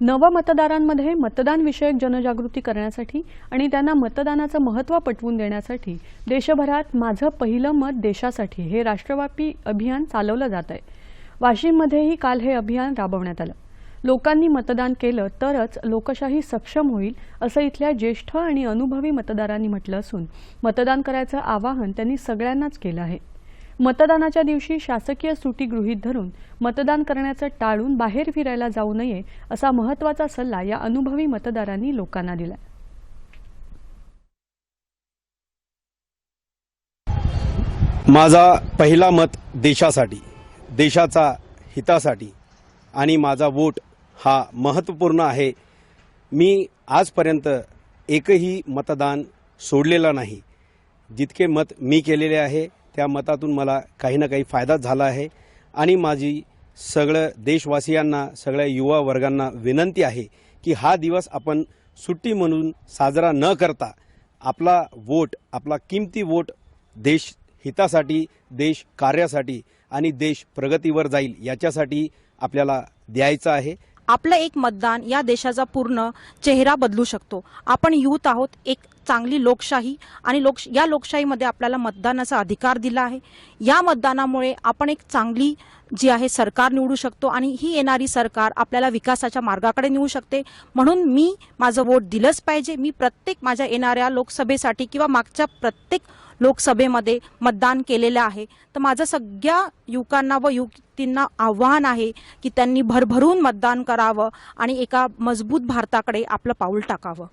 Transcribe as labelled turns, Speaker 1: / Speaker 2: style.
Speaker 1: नवमतदारांमध्ये मतदानविषयक जनजागृती करण्यासाठी आणि त्यांना मतदानाचं महत्त्व पटवून देण्यासाठी देशभरात माझं पहिलं मत देशासाठी हे राष्ट्रव्यापी अभियान चालवलं जात आहे. वाशिममध्येही काल हे अभियान राबवण्यात आलं. लोकांनी मतदान केलं तरच लोकशाही सक्षम होईल असं इथल्या ज्येष्ठ आणि अनुभवी मतदारांनी म्हटलं असून मतदान करायचं आवाहन त्यांनी सगळ्यांनाच केलं आहे. मतदानाच्या दिवशी शासकीय सुटी गृहीत धरून मतदान करण्याचं टाळून बाहेर फिरायला जाऊ नये असा महत्त्वाचा सल्ला या अनुभवी मतदारांनी लोकांना दिला
Speaker 2: माझा पहिला मत देशासाठी देशाचा हितासाठी आणि माझा वोट हा महत्त्वपूर्ण आहे. मी आजपर्यंत एकही मतदान सोडलेला नाही. जितके मत मी केलेले आहे त्या मतातून मला काही ना काही फायदा झाला आहे. आणि माझी सगळं देशवासियांना सगळ्या युवा वर्गांना विनंती आहे की हा दिवस आपण सुट्टी म्हणून साजरा न करता आपला वोट आपला किमती वोट देश हितासाठी देश कार्यासाठी आणि देश प्रगतीवर जाईल याच्यासाठी आपल्याला द्यायचं आहे.
Speaker 3: आपलं एक मतदान या देशाचा पूर्ण चेहरा बदलू शकतो. आपण युथ आहोत एक चांगली लोकशाही आणि लोक या लोकशाहीमध्ये आपल्याला मतदानाचा अधिकार दिला आहे. या मतदानामुळे आपण एक चांगली जी आहे सरकार निवडू शकतो आणि ही येणारी सरकार आपल्याला विकासाच्या मार्गाकडे नेऊ शकते. म्हणून मी माझं वोट दिलंच पाहिजे. मी प्रत्येक माझ्या येणाऱ्या लोकसभेसाठी किंवा मागच्या प्रत्येक लोकसभेमध्ये मतदान केलेलं आहे. तर माझं सगळ्या युवकांना व युवतींना आव्हान आहे की त्यांनी भरभरून मतदान करावं आणि एका मजबूत भारताकडे आपलं पाऊल टाकावं.